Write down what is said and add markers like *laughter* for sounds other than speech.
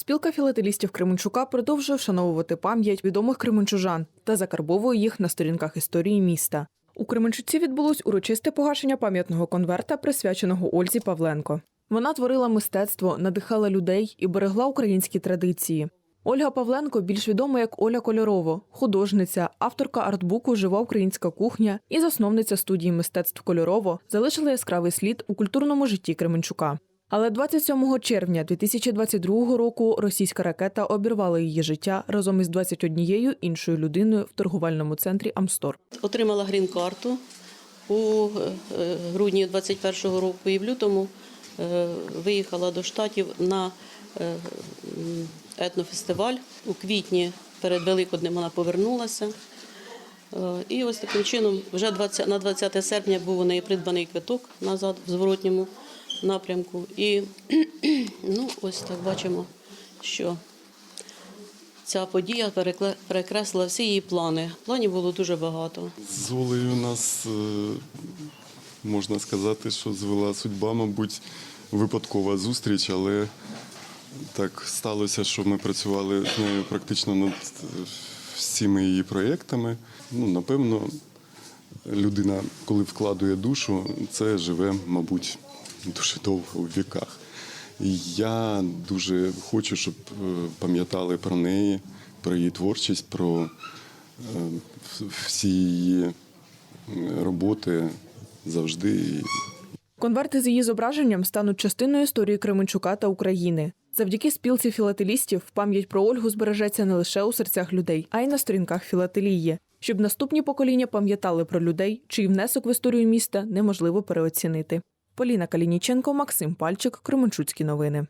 Спілка філателістів Кременчука продовжує вшановувати пам'ять відомих кременчужан та закарбовує їх на сторінках історії міста. У Кременчуці відбулось урочисте погашення пам'ятного конверта, присвяченого Ользі Павленко. Вона творила мистецтво, надихала людей і берегла українські традиції. Ольга Павленко більш відома як Оля Кольорово, художниця, авторка артбуку Жива українська кухня і засновниця студії мистецтв Кольорово залишила яскравий слід у культурному житті Кременчука. Але 27 червня 2022 року російська ракета обірвала її життя разом із 21 іншою людиною в торгувальному центрі Амстор. Отримала грін-карту у е, грудні 21-го року і в лютому е, виїхала до Штатів на е, етнофестиваль. У квітні перед Великоднем вона повернулася. І ось таким чином, вже 20, на 20 серпня був у неї придбаний квиток назад в зворотньому напрямку. І *clears throat* ну, ось так бачимо, що ця подія перекреслила всі її плани. Планів було дуже багато. З Олею нас, е, можна сказати, що звела судьба, мабуть, випадкова зустріч, але так сталося, що ми працювали з нею практично над е, всіми її проєктами. Ну, напевно, людина, коли вкладує душу, це живе, мабуть, дуже довго у віках. І я дуже хочу, щоб е, пам'ятали про неї, про її творчість, про е, всі її роботи завжди. Конверти з її зображенням стануть частиною історії Кременчука та України. Завдяки спілці філателістів пам'ять про Ольгу збережеться не лише у серцях людей, а й на сторінках філателії, щоб наступні покоління пам'ятали про людей, чий внесок в історію міста неможливо переоцінити. Поліна Калініченко, Максим Пальчик, Кременчуцькі новини.